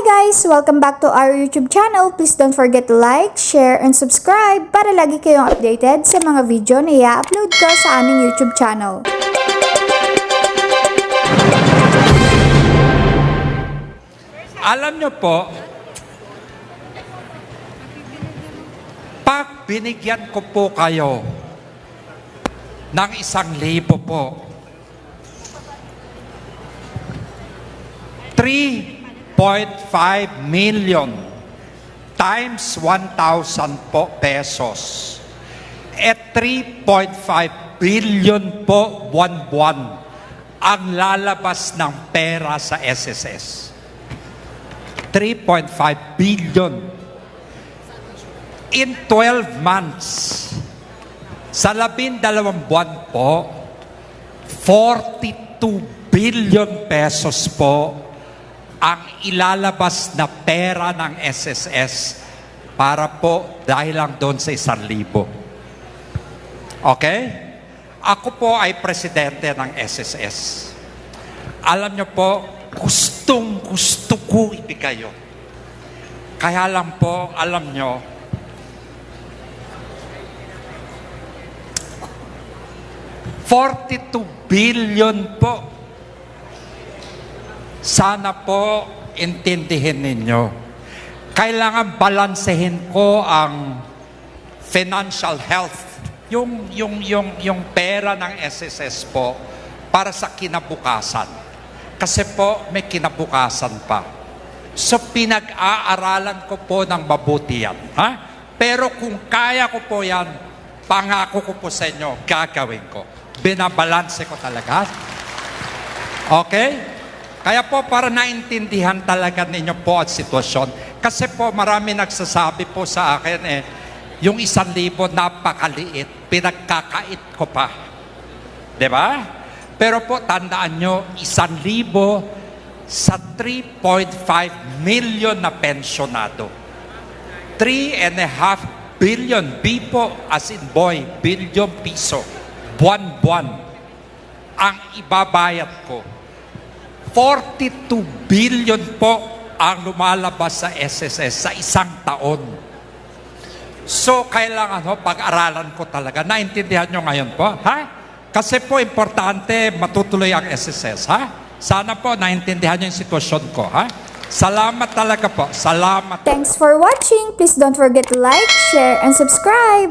guys! Welcome back to our YouTube channel. Please don't forget to like, share, and subscribe para lagi kayong updated sa mga video na i-upload ko sa aming YouTube channel. Alam nyo po, pag binigyan ko po kayo ng isang libo po, 3.5 million times 1,000 po pesos. At 3.5 billion po buwan-buwan ang lalabas ng pera sa SSS. 3.5 billion. In 12 months, sa labing dalawang buwan po, 42 billion pesos po ang ilalabas na pera ng SSS para po dahil lang doon sa isang libo. Okay? Ako po ay presidente ng SSS. Alam niyo po, gustong gusto ko ibigay yun. Kaya lang po, alam nyo, $42 billion po. Sana po intindihin ninyo. Kailangan balansehin ko ang financial health, yung, yung, yung, yung pera ng SSS po para sa kinabukasan. Kasi po may kinabukasan pa. So pinag-aaralan ko po ng mabuti yan. Ha? Pero kung kaya ko po yan, pangako ko po sa inyo, gagawin ko. Binabalanse ko talaga. Okay? Kaya po para naintindihan talaga ninyo po at sitwasyon. Kasi po marami nagsasabi po sa akin eh, yung isang libo napakaliit, pinagkakait ko pa. ba? Pero po tandaan nyo, isang libo sa 3.5 million na pensionado. 3 and a half billion, B po as in boy, billion piso, buwan-buwan, ang ibabayad ko. 42 billion po ang lumalabas sa SSS sa isang taon. So, kailangan ho, pag-aralan ko talaga. Naintindihan nyo ngayon po, ha? Kasi po, importante matutuloy ang SSS, ha? Sana po, naintindihan nyo yung sitwasyon ko, ha? Salamat talaga po. Salamat. Thanks for watching! Please don't forget to like, share, and subscribe!